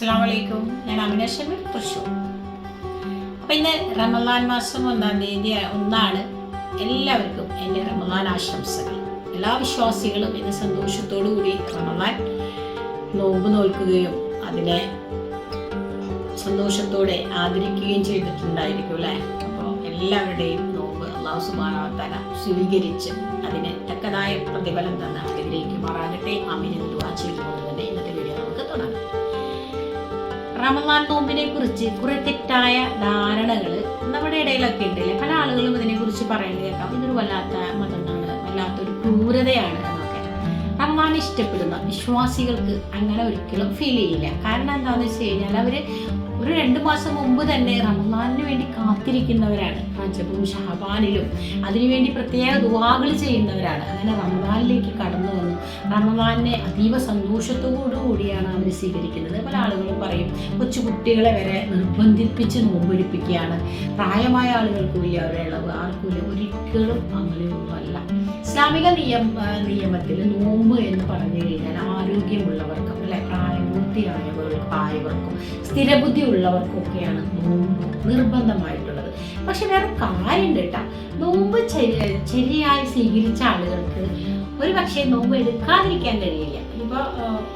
അസ്സാം വലൈക്കും ഞാൻ അമിന ഷമീർ തൃശ്ശൂർ. അപ്പം ഇന്ന് റമദാൻ മാസം ഒന്നാം തീയതി ഒന്നാണ്. എല്ലാവർക്കും എന്റെ റമദാൻ ആശംസകൾ. എല്ലാ വിശ്വാസികളും ഇന്ന് സന്തോഷത്തോടു കൂടി റമദാൻ നോമ്പ് നോൽക്കുകയും അതിനെ സന്തോഷത്തോടെ ആദരിക്കുകയും ചെയ്തിട്ടുണ്ടായിരിക്കും അല്ലേ? അപ്പോൾ എല്ലാവരുടെയും നോമ്പ് അള്ളാഹു സുബാനവത്തല സ്വീകരിച്ച് അതിന് തക്കതായ പ്രതിഫലം തന്ന് അതിലേക്ക് മാറാനിട്ടേ ദുവാ ചെയ്തുകൊണ്ട് റമദാൻ നോമ്പിനെ കുറിച്ച് കുറെ തെറ്റായ ധാരണകൾ നമ്മുടെ ഇടയിലൊക്കെ ഉണ്ടല്ലേ? പല ആളുകളും ഇതിനെ കുറിച്ച് പറയുന്നത് കേൾക്കാം. ഇതൊരു വല്ലാത്ത മതമാണ് വല്ലാത്തൊരു ക്രൂരതയാണ് എന്നൊക്കെ. റമദാൻ ഇഷ്ടപ്പെടുന്ന വിശ്വാസികൾക്ക് അങ്ങനെ ഒരിക്കലും ഫീൽ ചെയ്യില്ല. കാരണം എന്താണെന്ന് വെച്ച് കഴിഞ്ഞാൽ അവർ ഒരു രണ്ട് മാസം മുമ്പ് തന്നെ റമദാനിന് വേണ്ടി കാത്തിരിക്കുന്നവരാണ്. റജബും ഷഹബാനിലും. അതിനുവേണ്ടി പ്രത്യേക ദുവാകൾ ചെയ്യുന്നവരാണ്. അങ്ങനെ റമദാനിലേക്ക് കടന്നു വന്നു. റമദാനിനെ അതീവ സന്തോഷത്തോടുകൂടിയാണ് അവർ സ്വീകരിക്കുന്നത്. പല ആളുകളും പറയും കൊച്ചു കുട്ടികളെ വരെ നിർബന്ധിപ്പിച്ച് നോമ്പൊരിപ്പിക്കുകയാണ്. പ്രായമായ ആളുകൾക്കുമില്ല അവരുടെ ഇളവ് ആർക്കൂല ഒരിക്കലും അങ്ങനെയൊന്നുമല്ല ഇസ്ലാമിക നിയമ നിയമത്തിൽ നോമ്പ് എന്ന് പറഞ്ഞു കഴിഞ്ഞാൽ ആരോഗ്യമുള്ളവർക്കും അല്ലെ? പ്രായപൂർത്തിയായവർക്ക് ആയവർക്കും. സ്ഥിരബുദ്ധി ഉള്ളവർക്കൊക്കെയാണ് നോമ്പ് നിർബന്ധമായിട്ടുള്ളത്. പക്ഷെ വേറെ കാര്യം കേട്ടാ. നോമ്പ് ശരി- ശരിയായി സ്വീകരിച്ച ആളുകൾക്ക് ഒരു പക്ഷേ നോമ്പ് എടുക്കാതിരിക്കാൻ കഴിയില്ല. ഇപ്പോൾ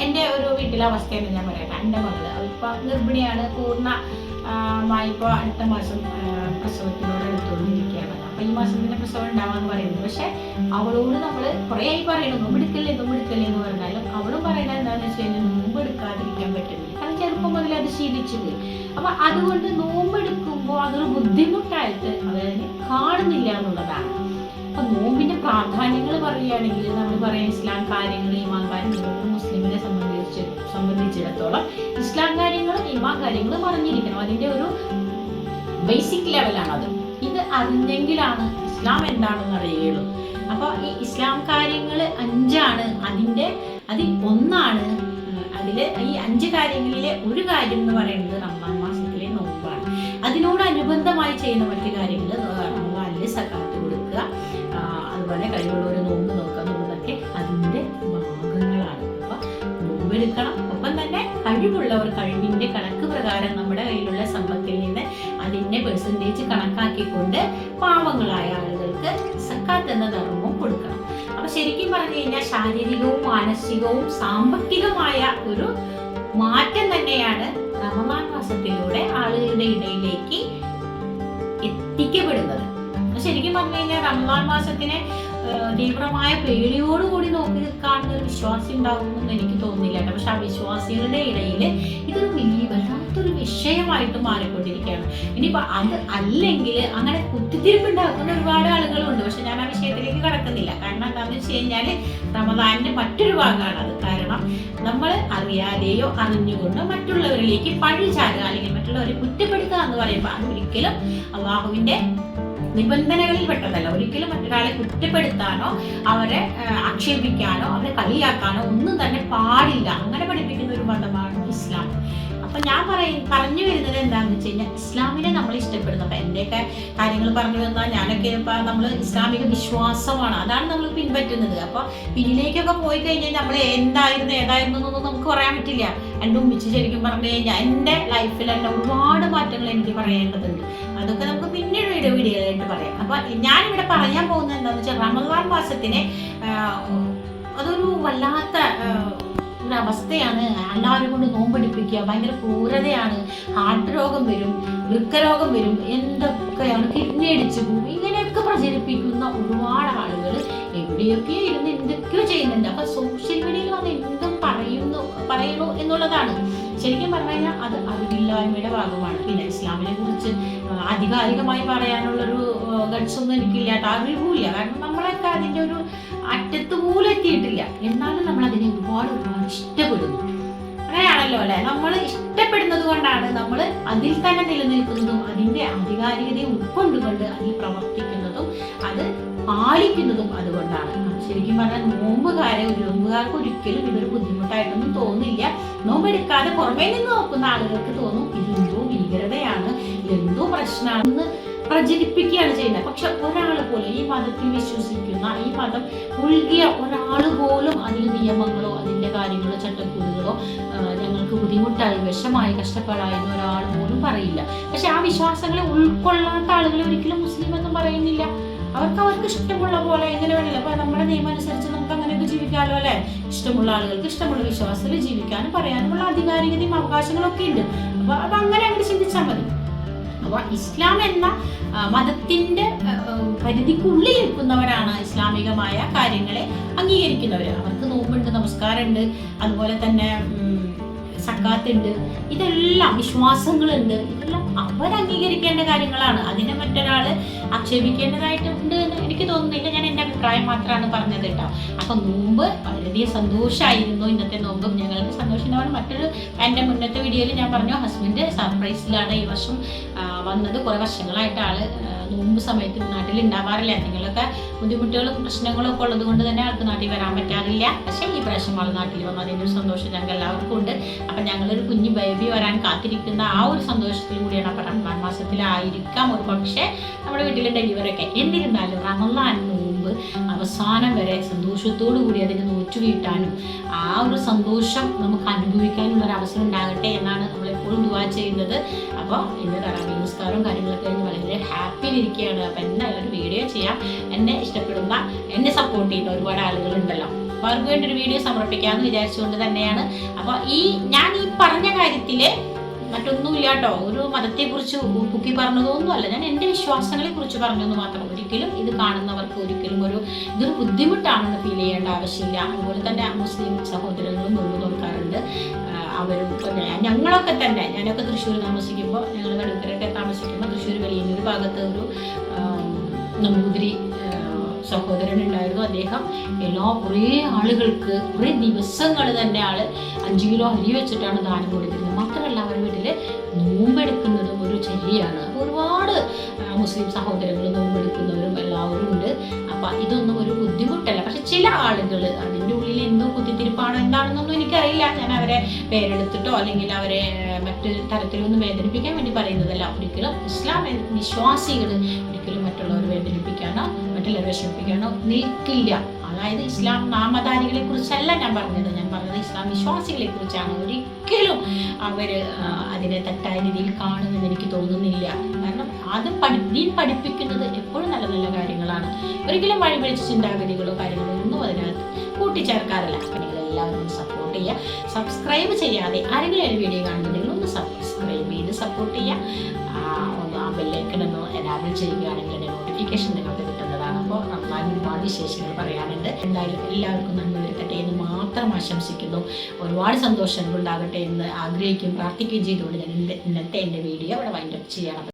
എന്റെ ഒരു വീട്ടിലെ അവസ്ഥയെന്ന് ഞാൻ പറയട്ടെ. എന്റെ മകൾ ഇപ്പോൾ ഗർഭിണിയാണ് പൂർണ ഇപ്പോൾ അടുത്ത മാസം പ്രസവത്തിനോട് അടുത്തോണ്ടിരിക്കുകയാണ് അപ്പം ഈ മാസം തന്നെ പ്രസവം ഉണ്ടാവാന്ന് പറയുന്നത് പക്ഷെ അവളോട് നമ്മൾ കുറേ ആയി പറയണം നോമ്പ് എടുക്കല്ലേ നോമ്പ് എടുക്കല്ലേ എന്ന് പറഞ്ഞാലും അവളും പറയുന്നത് എന്താണെന്ന് വെച്ച് കഴിഞ്ഞാൽ നോമ്പ് എടുക്കാതിരിക്കാൻ പറ്റുന്നില്ല കാരണം ചെറുപ്പം മുതൽ അത് ശീലിച്ചു പോയി അപ്പൊ അതുകൊണ്ട് നോമ്പ് എടുക്കുമ്പോൾ അതൊരു ബുദ്ധിമുട്ടായിട്ട് അവരതിനെ കാണുന്നില്ല എന്നുള്ളതാണ്. അപ്പൊ നോമ്പിന്റെ പ്രാധാന്യങ്ങൾ പറയുകയാണെങ്കിൽ നമ്മൾ പറയാം ഇസ്ലാം കാര്യങ്ങൾ ഈമാൻ കാര്യങ്ങൾ മുസ്ലിമിനെ സംബന്ധിച്ച് സംബന്ധിച്ചിടത്തോളം ഇസ്ലാം കാര്യങ്ങളും ഇമാ കാര്യങ്ങളും അറിഞ്ഞിരിക്കണം. അതിന്റെ ഒരു ബേസിക് ലെവലാണത് ഇത് അറിഞ്ഞെങ്കിലാണ് ഇസ്ലാം എന്താണെന്ന് അറിയുള്ളൂ അപ്പോൾ ഈ ഇസ്ലാം കാര്യങ്ങൾ അഞ്ചാണ്. അതിന്റെ അതിൽ ഒന്നാണ് അതിൽ ഈ അഞ്ച് കാര്യങ്ങളിലെ ഒരു കാര്യം എന്ന് പറയുന്നത് റമദാൻ മാസത്തിലെ നോമ്പാണ് അതിനോടനുബന്ധമായി ചെയ്യുന്ന മറ്റു കാര്യങ്ങൾ റമദാനിൽ സക്കാത്ത് കൊടുക്കുക അതുപോലെ കഴിവുള്ളവർ നോമ്പ് നോക്കുക നോമ്പെടുക്കണം ഒപ്പം തന്നെ കഴിവുള്ളവർ കഴിവിന്റെ കണക്ക് പ്രകാരം നമ്മുടെ കയ്യിലുള്ള സമ്പത്തിൽ നിന്ന് അതിന്റെ പെർസെന്റേജ് കണക്കാക്കിക്കൊണ്ട് പാവങ്ങളായ ആളുകൾക്ക് സക്കാത്ത് എന്ന ധർമ്മവും കൊടുക്കണം. അപ്പൊ ശരിക്കും പറഞ്ഞു കഴിഞ്ഞാൽ ശാരീരികവും മാനസികവും സാമ്പത്തികമായ ഒരു മാറ്റം തന്നെയാണ് റമദാൻ മാസത്തിലൂടെ ആളുകളുടെ ഇടയിലേക്ക് എത്തിക്കപ്പെടുന്നത്. ശരിക്കും പറഞ്ഞു കഴിഞ്ഞാൽ റമദാൻ മാസത്തിനെ തീവ്രമായ പേടിയോടുകൂടി നോക്കി കാണുന്ന ഒരു വിശ്വാസി ഉണ്ടാകുമെന്ന് എനിക്ക് തോന്നുന്നില്ല കേട്ടോ. പക്ഷെ ആ വിശ്വാസികളുടെ ഇടയിൽ ഇതൊരു വലിയ വല്ലാത്തൊരു വിഷയമായിട്ട് മാറിക്കൊണ്ടിരിക്കുകയാണ്. ഇനിയിപ്പോ അത് അല്ലെങ്കിൽ അങ്ങനെ കുത്തിത്തിരിപ്പുണ്ടാക്കുന്ന ഒരുപാട് ആളുകളുണ്ട്. പക്ഷെ ഞാൻ ആ വിഷയത്തിലേക്ക് കടക്കുന്നില്ല. കാരണം എന്താണെന്ന് വെച്ച് കഴിഞ്ഞാൽ റമദാനിന്റെ മറ്റൊരു ഭാഗമാണ് അത്. കാരണം നമ്മൾ അറിയാതെയോ അറിഞ്ഞുകൊണ്ട് മറ്റുള്ളവരിലേക്ക് പഴി അല്ലെങ്കിൽ മറ്റുള്ളവരെ കുറ്റപ്പെടുത്തുക എന്ന് പറയുമ്പോൾ അത് ഒരിക്കലും അള്ളാഹുവിന്റെ നിബന്ധനകളിൽ പെട്ടതല്ല ഒരിക്കലും മറ്റൊരാളെ കുറ്റപ്പെടുത്താനോ അവരെ ആക്ഷേപിക്കാനോ അവരെ കളിയാക്കാനോ ഒന്നും തന്നെ പാടില്ല. അങ്ങനെ പഠിപ്പിക്കുന്ന ഒരു മതമാണ് ഇസ്ലാം. അപ്പൊ ഞാൻ പറയും പറഞ്ഞു വരുന്നത് എന്താണെന്ന് വെച്ച് കഴിഞ്ഞാൽ ഇസ്ലാമിനെ നമ്മൾ ഇഷ്ടപ്പെടുന്നു. അപ്പൊ എന്റെയൊക്കെ കാര്യങ്ങൾ പറഞ്ഞു വന്നാൽ ഞാനൊക്കെ ഇപ്പൊ നമ്മൾ ഇസ്ലാമിക വിശ്വാസമാണ്. അതാണ് നമ്മൾ പിൻപറ്റുന്നത്. അപ്പൊ പിന്നിലേക്കൊക്കെ പോയി കഴിഞ്ഞാൽ നമ്മൾ എന്തായിരുന്നു ഏതായിരുന്നു എന്നൊന്നും നമുക്ക് പറയാൻ പറ്റില്ല. എന്റെ ഉമ്മിച്ച് ശരിക്കും പറഞ്ഞു കഴിഞ്ഞാൽ എന്റെ തന്നെ ഒരുപാട് മാറ്റങ്ങൾ എനിക്ക് പറയേണ്ടതുണ്ട് അതൊക്കെ നമുക്ക് പിന്നീട് വീഡിയോ വീഡിയോ പറയാം. അപ്പൊ ഞാനിവിടെ പറയാൻ പോകുന്നത് എന്താണെന്ന് വെച്ചാൽ റമദാൻ മാസത്തിനെ അതൊരു വല്ലാത്ത ഒരു അവസ്ഥയാണ്. എല്ലാവരും കൊണ്ട് നോമ്പടിപ്പിക്കുക ഭയങ്കര ക്രൂരതയാണ്. ഹാർട്ട് രോഗം വരും വൃക്കരോഗം വരും എന്തൊക്കെയാണ്? കിഡ്നി അടിച്ചു പോകും ഇങ്ങനെയൊക്കെ പ്രചരിപ്പിക്കുന്ന ഒരുപാട് ആളുകൾ എവിടെയൊക്കെ ഇരുന്ന് എന്തൊക്കെയോ ചെയ്യുന്നുണ്ട്. അപ്പൊ സോഷ്യൽ മീഡിയയിൽ അത് എന്തും പറയുന്നു പറയുന്നു എന്നുള്ളതാണ്. ശരിക്കും പറഞ്ഞു കഴിഞ്ഞാൽ അത് അറിവില്ലായ്മയുടെ ഭാഗമാണ്. പിന്നെ ഇസ്ലാമിനെ കുറിച്ച് ആധികാരികമായി പറയാനുള്ളൊരു ഗഡ്സ് ഒന്നും എനിക്കില്ല. അറിവുമില്ല. കാരണം നമ്മളൊക്കെ അതിന്റെ ഒരു അറ്റത്ത് പോലും എത്തിയിട്ടില്ല എന്നാലും നമ്മൾ അതിനെ ഒരുപാട് ഒരുപാട് ഇഷ്ടപ്പെടുന്നു. അങ്ങനെയാണല്ലോ അല്ലെ? നമ്മൾ ഇഷ്ടപ്പെടുന്നത് കൊണ്ടാണ് നമ്മൾ അതിൽ തന്നെ നിലനിൽക്കുന്നതും അതിന്റെ ആധികാരികതയെ ഉൾക്കൊണ്ടുകൊണ്ട് അതിൽ പ്രവർത്തിക്കുന്നതും. അത് പാലിക്കുന്നതും അതുകൊണ്ടാണ്. ശരിക്കും പറഞ്ഞാൽ നോമ്പുകാരെ നോമ്പുകാർക്ക് ഒരിക്കലും ഇതൊരു ബുദ്ധിമുട്ടായിട്ടൊന്നും തോന്നില്ല നോമ്പെടുക്കാതെ പുറമേ നിന്ന് നോക്കുന്ന ആളുകൾക്ക് തോന്നും ഇതെന്തോ ഭീകരതയാണ് ഇതെന്തോ പ്രശ്നമാണെന്ന് പ്രചരിപ്പിക്കുകയാണ് ചെയ്യുന്നത്. പക്ഷെ ഒരാൾ പോലും ഈ മതത്തിൽ വിശ്വസിക്കുന്ന ഈ മതം ഉൾകിയ ഒരാൾ പോലും അതിൽ നിയമങ്ങളോ അതിന്റെ കാര്യങ്ങളോ ചട്ടക്കൂടുകളോ ഞങ്ങൾക്ക് ബുദ്ധിമുട്ടായി വിഷമായി കഷ്ടപ്പാടായി ഒരാൾ പോലും പറയില്ല. പക്ഷെ ആ വിശ്വാസങ്ങളെ ഉൾക്കൊള്ളാത്ത ആളുകൾ ഒരിക്കലും മുസ്ലിം എന്നും പറയുന്നില്ല. അവർക്ക് അവർക്ക് ഇഷ്ടമുള്ള പോലെ എങ്ങനെ വേണമല്ലോ അപ്പൊ നമ്മുടെ നിയമം അനുസരിച്ച് നമുക്ക് അങ്ങനെയൊക്കെ ജീവിക്കാമല്ലോ അല്ലെ? ഇഷ്ടമുള്ള ആളുകൾക്ക് ഇഷ്ടമുള്ള വിശ്വാസത്തിൽ ജീവിക്കാനും പറയാനുമുള്ള ആധികാരികതയും അവകാശങ്ങളൊക്കെ ഉണ്ട്. അപ്പൊ അത് അങ്ങനെ അങ്ങോട്ട് ചിന്തിച്ചാൽ മതി. അപ്പൊ ഇസ്ലാം എന്ന മതത്തിന്റെ പരിധിക്കുള്ളിൽ നിൽക്കുന്നവരാണ് ഇസ്ലാമികമായ കാര്യങ്ങളെ അംഗീകരിക്കുന്നവർ അവർക്ക് നോമ്പുണ്ട് നമസ്കാരമുണ്ട്. അതുപോലെ തന്നെ സക്കാത്തുണ്ട് ഇതെല്ലാം വിശ്വാസങ്ങളുണ്ട്. ഇതെല്ലാം അവർ അംഗീകരിക്കേണ്ട കാര്യങ്ങളാണ്. അതിനെ മറ്റൊരാൾ ആക്ഷേപിക്കേണ്ടതായിട്ടുണ്ട് എന്ന് എനിക്ക് തോന്നുന്നില്ല. ഞാൻ എന്റെ അഭിപ്രായം മാത്രമാണ് പറഞ്ഞത് കേട്ടോ. അപ്പം നോമ്പ് വളരെയധികം സന്തോഷമായിരുന്നു ഇന്നത്തെ നോമ്പും ഞങ്ങൾക്ക് സന്തോഷമാണ് മറ്റൊരു എന്റെ മുന്നത്തെ വീഡിയോയിൽ ഞാൻ പറഞ്ഞു ഹസ്ബൻഡ് സർപ്രൈസിലാണ് ഈ വർഷം വന്നത് കുറേ വർഷങ്ങളായിട്ട് ആൾ നോമ്പ് സമയത്ത് നാട്ടിൽ ഉണ്ടാവാറില്ല എന്തെങ്കിലുമൊക്കെ ബുദ്ധിമുട്ടുകളും പ്രശ്നങ്ങളും ഒക്കെ ഉള്ളത് കൊണ്ട് തന്നെ ആൾക്ക് നാട്ടിൽ വരാൻ പറ്റാറില്ല. പക്ഷേ ഈ പ്രാവശ്യം ആൾ നാട്ടിൽ വന്നു. അതിന്റെ ഒരു സന്തോഷം ഞങ്ങൾക്ക് എല്ലാവർക്കും ഉണ്ട്. അപ്പം ഞങ്ങളൊരു കുഞ്ഞു ബേബി വരാൻ കാത്തിരിക്കുന്ന ആ ഒരു സന്തോഷത്തിൽ കൂടിയാണ് അപ്പം റമദാൻ മാസത്തിലായിരിക്കാം ഒരു പക്ഷേ നമ്മുടെ വീട്ടിലെ ഡെലിവറി ഒക്കെ. എന്നിരുന്നാലും റമദാൻ നോമ്പ് അവസാനം വരെ സന്തോഷത്തോടു കൂടി അതിന് നോറ്റു വീട്ടാനും ആ ഒരു സന്തോഷം നമുക്ക് അനുഭവിക്കാനുള്ള ഒരു അവസരം ഉണ്ടാകട്ടെ എന്നാണ് നമ്മൾ എപ്പോഴും ദുവാ ചെയ്യുന്നത്. അപ്പോൾ ഇന്ന് തറാവി നമസ്കാരവും കാര്യങ്ങളൊക്കെ കഴിഞ്ഞ് വളരെ ഹാപ്പിയിലിരിക്കുകയാണ് അപ്പോൾ എന്തായാലും ഒരു വീഡിയോ ചെയ്യാം. എന്നെ ഇഷ്ടപ്പെടുന്ന എന്നെ സപ്പോർട്ട് ചെയ്യുന്ന ഒരുപാട് ആളുകളുണ്ടല്ലോ. അപ്പോൾ അവർക്ക് വേണ്ടി ഒരു വീഡിയോ സമർപ്പിക്കാമെന്ന് വിചാരിച്ചുകൊണ്ട് തന്നെയാണ്. അപ്പോൾ ഈ ഞാൻ ഈ പറഞ്ഞ കാര്യത്തിൽ മറ്റൊന്നുമില്ല കേട്ടോ. ഒരു മതത്തെക്കുറിച്ച് പുക്കി പറഞ്ഞതൊന്നുമല്ല. ഞാൻ എന്റെ വിശ്വാസങ്ങളെ കുറിച്ച് പറഞ്ഞെന്ന് മാത്രം. ഒരിക്കലും ഇത് കാണുന്നവർക്ക് ഒരിക്കലും ഒരു ഇതൊരു ബുദ്ധിമുട്ടാണെന്ന് ഫീൽ ചെയ്യേണ്ട ആവശ്യമില്ല. അതുപോലെ തന്നെ മുസ്ലിം സഹോദരങ്ങളും നോമ്പ് നോക്കാറുണ്ട് അവരും ഞങ്ങളൊക്കെ തന്നെ ഞാനൊക്കെ തൃശ്ശൂർ താമസിക്കുമ്പോൾ ഞങ്ങൾ കടുക്കരൊക്കെ താമസിക്കുമ്പോൾ തൃശ്ശൂർ വലിയൊരു ഭാഗത്ത് ഒരു നമ്പൂതിരി സഹോദരൻ ഉണ്ടായിരുന്നു അദ്ദേഹം. എല്ലാ കുറേ ആളുകൾക്ക് കുറേ ദിവസങ്ങൾ തന്നെ ആൾ അഞ്ച് കിലോ അരി വെച്ചിട്ടാണ് ദാനം കൊടുത്തിരുന്നത്. മാത്രമല്ല അവരുടെ വീട്ടിൽ നോമ്പെടുക്കുന്നതും ഒരു ചെല്ലിയാണ്. ഒരുപാട് മുസ്ലിം സഹോദരങ്ങളും നോമ്പെടുക്കുന്നവരും എല്ലാവരും ഉണ്ട്. അപ്പം ഇതൊന്നും ഒരു ബുദ്ധിമുട്ടല്ല. പക്ഷെ ചില ആളുകൾ അതിന്റെ ഉള്ളിൽ എന്തോ കുത്തിത്തിരിപ്പാണോ എന്താണെന്നൊന്നും എനിക്കറിയില്ല. ഞാൻ അവരെ പേരെടുത്തിട്ടോ അല്ലെങ്കിൽ അവരെ മറ്റു തരത്തിലൊന്നും വേദനിപ്പിക്കാൻ വേണ്ടി പറയുന്നതല്ല. ഒരിക്കലും ഇസ്ലാം വിശ്വാസികൾ ഒരിക്കലും മറ്റുള്ളവർ വേദനിപ്പിക്കാനോ മറ്റുള്ളവരെ വിഷമിപ്പിക്കാനോ നിൽക്കില്ല. അതായത് ഇസ്ലാം നാമധാരികളെ കുറിച്ചല്ല ഞാൻ പറഞ്ഞത്. ഞാൻ പറഞ്ഞത് ഇസ്ലാം വിശ്വാസികളെ കുറിച്ചാണ് ഒരിക്കലും അവർ അതിനെ തെറ്റായ രീതിയിൽ കാണുമെന്ന് എനിക്ക് തോന്നുന്നില്ല. കാരണം അത് പഠി ദീൻ പഠിപ്പിക്കുന്നത് എപ്പോഴും നല്ല നല്ല കാര്യങ്ങളാണ്. ഒരിക്കലും വഴിപിടിച്ച ചിന്താഗതികളോ കാര്യങ്ങളോ ഒന്നും അതിനകത്ത് കൂട്ടിച്ചേർക്കാറില്ല. എല്ലാവരും സപ്പോർട്ട് ചെയ്യുക. സബ്സ്ക്രൈബ് ചെയ്യാതെ ആരെങ്കിലും ഒരു വീഡിയോ കാണുന്നുണ്ടെങ്കിൽ ഒന്ന് സബ്സ്ക്രൈബ് ചെയ്ത് സപ്പോർട്ട് ചെയ്യുക ഒന്ന് ആ ബെല്ലൈക്കണമെന്ന് എനാബിൾ ചെയ്യുകയാണെങ്കിൽ എന്റെ നോട്ടിഫിക്കേഷൻ നിങ്ങൾക്ക് കിട്ടുന്നതാണ്. അപ്പോൾ റംസാൻ ഒരുപാട് വിശേഷങ്ങൾ പറയാനുണ്ട്. എന്തായാലും എല്ലാവർക്കും നന്മ വരുത്തട്ടെ എന്ന് മാത്രം ആശംസിക്കുന്നു. ഒരുപാട് സന്തോഷങ്ങൾ ഉണ്ടാകട്ടെ എന്ന് ആഗ്രഹിക്കുകയും പ്രാർത്ഥിക്കുകയും ചെയ്തുകൊണ്ട് ഞാൻ ഇന്നത്തെ എന്റെ വീഡിയോ അവിടെ വൈൻഡപ്പ് ചെയ്യണം